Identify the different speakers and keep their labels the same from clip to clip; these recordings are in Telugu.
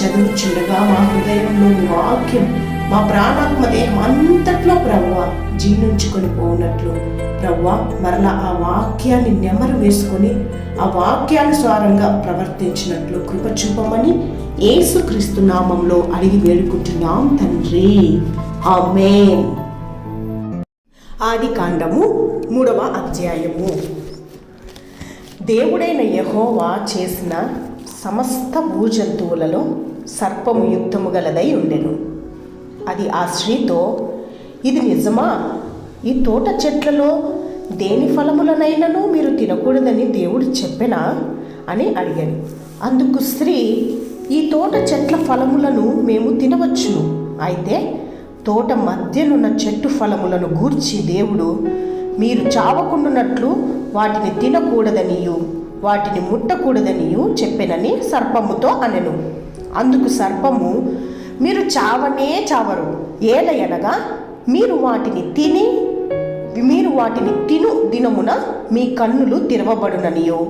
Speaker 1: చదువుచుండగా మా హృదయంలో వాక్యం మా ప్రాణాత్మ దేహం అంతట్లో ప్రవ్వ జీర్ణించుకొని పోనట్లు ప్రవ్వ మరలా ఆ వాక్యాన్ని నెమరు వేసుకొని ఆ వాక్యానుసారంగా ప్రవర్తించినట్లు కృప చూపమని యేసుక్రీస్తు నామంలో అడిగి వేడుకుంటున్నాం తండ్రి. ఆమె ఆది కాండము మూడవ అధ్యాయము. దేవుడైన యహోవా చేసిన సమస్త భూజంతువులలో సర్పము యుద్ధము గలదై ఉండెను. అది ఆ స్త్రీతో ఇది నిజమా? ఈ తోట చెట్లలో దేని ఫలములనైనను మీరు తినకూడదని దేవుడు చెప్పెనా? అని అడిగాను అందుకు స్త్రీ ఈ తోట చెట్ల ఫలములను మేము తినవచ్చును. అయితే తోట మధ్యనున్న చెట్టు ఫలములను గూర్చి దేవుడు మీరు చావకుండునట్లు వాటిని తినకూడదనియు వాటిని ముట్టకూడదనియు చెప్పెనని సర్పముతో అనెను. అందుకు సర్పము మీరు చావనే చావరు. ఏలయనగా మీరు వాటిని తిని మీరు వాటిని తిను దినమున మీ కన్నులు తిరవబడుననియో.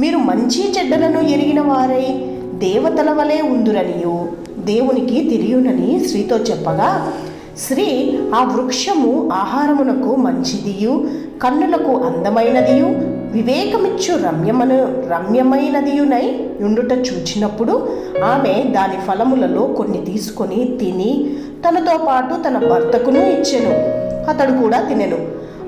Speaker 1: మీరు మంచి చెడ్డలను ఎరిగిన వారై దేవతల వలె ఉందురనియో. దేవునికి తిరియునని స్త్రీతో చెప్పగా స్త్రీ ఆ వృక్షము ఆహారమునకు మంచిదియు కన్నులకు అందమైనదియు వివేకమిచ్చు రమ్యమను రమ్యమైనదియునై ఉండుట చూచినప్పుడు ఆమె దాని ఫలములలో కొన్ని తీసుకొని తిని తనతో పాటు తన భర్తకును ఇచ్చెను. అతడు కూడా తినెను.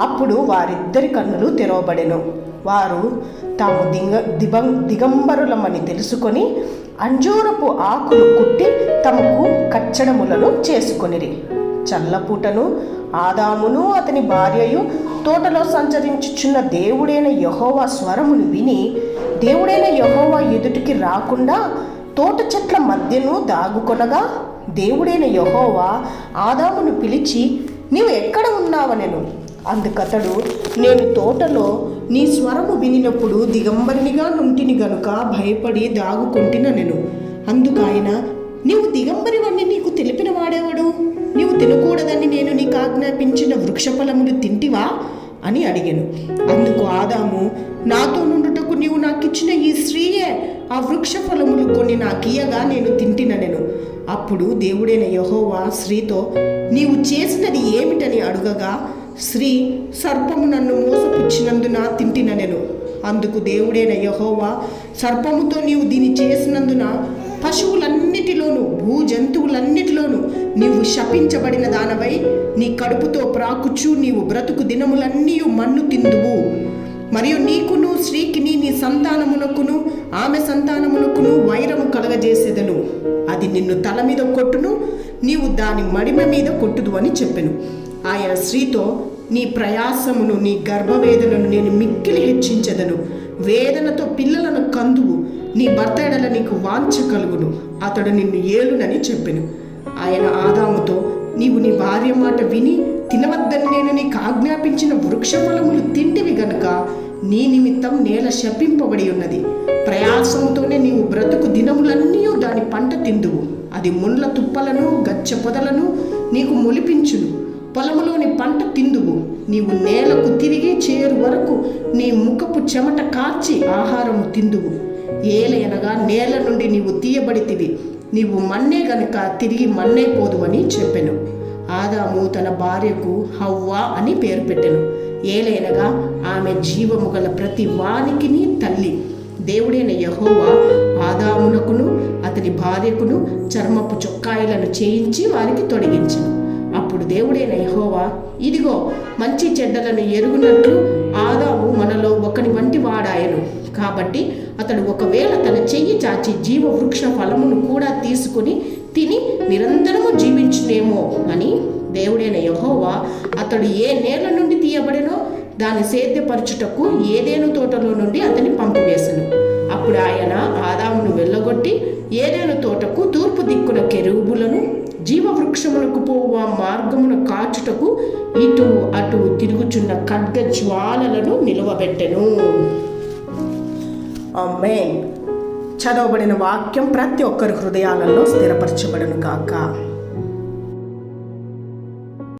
Speaker 1: అప్పుడు వారిద్దరి కన్నులు తెరవబడెను. వారు తాము దిగ దిగం దిగంబరులమని తెలుసుకొని అంజూరపు ఆకులు కుట్టి తమకు కచ్చడములను చేసుకొనిరి. చల్లపూటను ఆదామును అతని భార్యయు తోటలో సంచరించుచున్న దేవుడైన యహోవా స్వరమును విని దేవుడైన యహోవా ఎదుటికి రాకుండా తోట చెట్ల మధ్యను దాగుకొనగా దేవుడైన యహోవా ఆదామును పిలిచి నీవు ఎక్కడ ఉన్నావనెను? అందుకతడు నేను తోటలో నీ స్వరము వినినప్పుడు దిగంబరినిగా నుంటిని గనుక భయపడి దాగుకుంటున్న నేను అందుకాయన నీవు దిగంబరివన్నీ నీకు తెలిపిన వాడేవాడు? నీవు తినకూడదని నేను నీకు ఆజ్ఞాపించిన వృక్షఫలములు తింటివా? అని అడిగాను. అందుకు ఆదాము నాతో నుండుటకు నీవు నాకు ఇచ్చిన ఈ స్త్రీయే ఆ వృక్ష ఫలములు కొన్ని నాకియగా నేను తింటిన నేను అప్పుడు దేవుడైన యహోవా స్త్రీతో నీవు చేసినది ఏమిటని అడుగగా స్త్రీ సర్పము నన్ను మోసపుచ్చినందున తింటిన నేను అందుకు దేవుడైన యహోవా సర్పముతో నీవు దీన్ని చేసినందున పశువులన్నిటిలోనూ భూ జంతువులన్నిటిలోనూ నీవు శపించబడిన దానవై నీ కడుపుతో ప్రాకుచు నీవు బ్రతుకు దినములన్నీ మన్ను తిందువు. మరియు నీకును స్త్రీకిని నీ సంతానమునకును ఆమె సంతానమునకును వైరము కలగజేసేదను. అది నిన్ను తల మీద కొట్టును నీవు దాని మడిమ మీద కొట్టుదు అని చెప్పెను. ఆయన స్త్రీతో నీ ప్రయాసమును నీ గర్భవేదనను నేను మిక్కిలి హెచ్చించదను. వేదనతో పిల్లలను కందువు నీ భర్త ఎడల నీకు వాంఛ కలుగును. అతడు నిన్ను ఏలునని చెప్పెను. ఆయన ఆదాముతో నీవు నీ భార్య మాట విని తినవద్దని నేను నీకు ఆజ్ఞాపించిన వృక్షఫలములు తింటివి గనుక నీ నిమిత్తం నేల శపింపబడి ఉన్నది. ప్రయాసంతోనే నీవు బ్రతుకు దినములన్నీ దాని పంట తిందువు. అది ముండ్ల తుప్పలను గచ్చ పొదలను నీకు మొలిపించును. పొలములోని పంట తిందువు. నీవు నేలకు తిరిగి చేరు వరకు నీ ముఖపు చెమట కార్చి ఆహారము తిందువు. ఏలయనగా నేల నుండి నీవు తీయబడితివి. నీవు మన్నే గనుక తిరిగి మన్నే పోదు అని చెప్పెను. ఆదాము తన భార్యకు హవ్వా అని పేరు పెట్టెను. ఏలైనగా ఆమె జీవము గల ప్రతి వానికిని తల్లి. దేవుడైన యహోవా ఆదామునకును అతని భార్యకును చర్మపు చొక్కాయిలను చేయించి వారికి తొడిగించను. అప్పుడు దేవుడైన యహోవా ఇదిగో మంచి చెడ్డలను ఎరుగునట్లు ఆదాము మనలో ఒకని వంటి వాడాయను. కాబట్టి అతడు ఒకవేళ తన చెయ్యి చాచి జీవ వృక్ష ఫలమును కూడా తీసుకుని తిని నిరంతరము జీవించునేమో అని దేవుడైన యహోవా అతడు ఏ నేల నుండి తీయబడినో దాన్ని సేద్యపరచుటకు ఏదేను తోటలో నుండి అతని వెళ్ళగొట్టి ఏదేను తోటకు తూర్పు దిక్కున కెరువులను జీవవృక్షములకు పోవు ఆ మార్గమున కాచుటకు ఇటు అటు తిరుగుచున్న ఖడ్గ జ్వాలలను నిలువబెట్టెను చదవబడిన వాక్యం ప్రతి ఒక్కరి హృదయాలలో స్థిరపరచబడను కాక